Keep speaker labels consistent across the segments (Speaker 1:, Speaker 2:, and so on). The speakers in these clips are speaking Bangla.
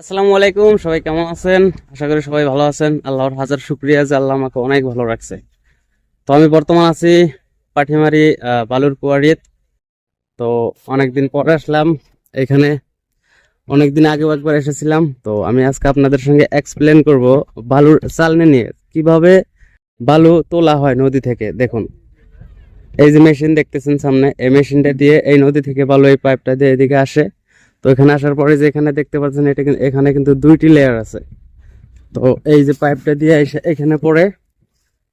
Speaker 1: আসসালামু আলাইকুম, সবাই কেমন আছেন? আশা করি সবাই ভালো আছেন। আল্লাহর হাজার শুক্রিয়া যে আল্লাহ আমাকে অনেক ভালো রাখছে। তো আমি বর্তমান আছি পাঠিমারি বালুর কুয়ারিত তো অনেকদিন পরে আসলাম এখানে। অনেকদিন আগেও একবার এসেছিলাম। তো আমি আজকে আপনাদের সঙ্গে এক্সপ্লেন করব বালুর চালনি নিয়ে। কীভাবে বালু তোলা হয় নদী থেকে? দেখুন। এই যে মেশিন দেখতেছেন সামনে, এই মেশিনটা দিয়ে এই নদী থেকে বালু এই পাইপটা দিয়ে এদিকে আসে। তো এখানে আসার পরে যে এখানে দেখতে পাচ্ছেন, এটা এখানে কিন্তু দুইটি লেয়ার আছে। তো এই যে পাইপটা দিয়ে এসে এখানে পড়ে,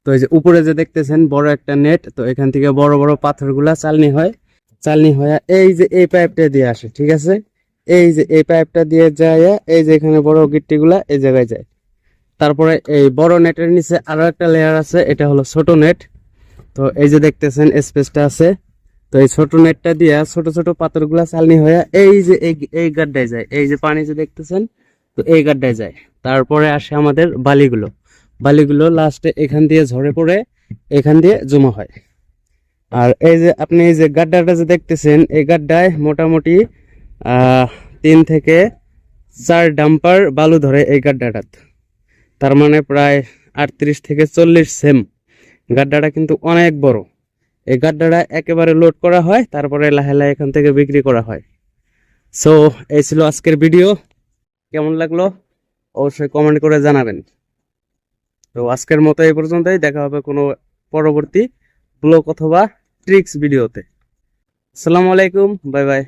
Speaker 1: তো এই যে উপরে যে দেখতেছেন, বড় একটা নেট তো এখান থেকে বড় বড় পাথরগুলা চালনি হয়। চালনি হয়ে এই যে এই পাইপটা দিয়ে আসে, ঠিক আছে? এই যে এই পাইপটা দিয়ে যায়, এই যে এখানে বড় গিট্টিগুলা এই জায়গায় যায়। তারপরে এই বড় নেটের নিচে আরও একটা লেয়ার আছে, এটা হলো ছোট নেট তো এই যে দেখতেছেন স্পেসটা আছে। তো এই ছোট নেটটা দিয়া ছোট ছোট পাথরগুলা চালনি হয়ে এই যে এই গাড্ডায় যায়। এই যে পানি যে দেখতেছেন, তো এই গাড্ডায় যায়। তারপরে আসে আমাদের বালিগুলো। বালিগুলো লাস্টে এখান দিয়ে ঝরে পড়ে এখান দিয়ে জমা হয়। আর এই যে আপনি এই যে গাড্ডাটা যে দেখতেছেন, এই গাড্ডায় মোটামুটি তিন থেকে চার ডাম্পার বালু ধরে এই গাড্ডাটাত। তার মানে প্রায় আটত্রিশ থেকে চল্লিশ সেম। গাড্ডাটা কিন্তু অনেক বড়। এই গাড্ডাটা একেবারে লোড করা হয়, তারপরে লাহে লাহে এখান থেকে বিক্রি করা হয়। সো এই ছিল আজকের ভিডিও কেমন লাগল? অবশ্যই কমেন্ট করে জানাবেন। তো আজকের মতো এই পর্যন্তই। দেখা হবে কোনো পরবর্তী ব্লগ অথবা ট্রিক্স ভিডিওতে আসসালামু আলাইকুম। Bye bye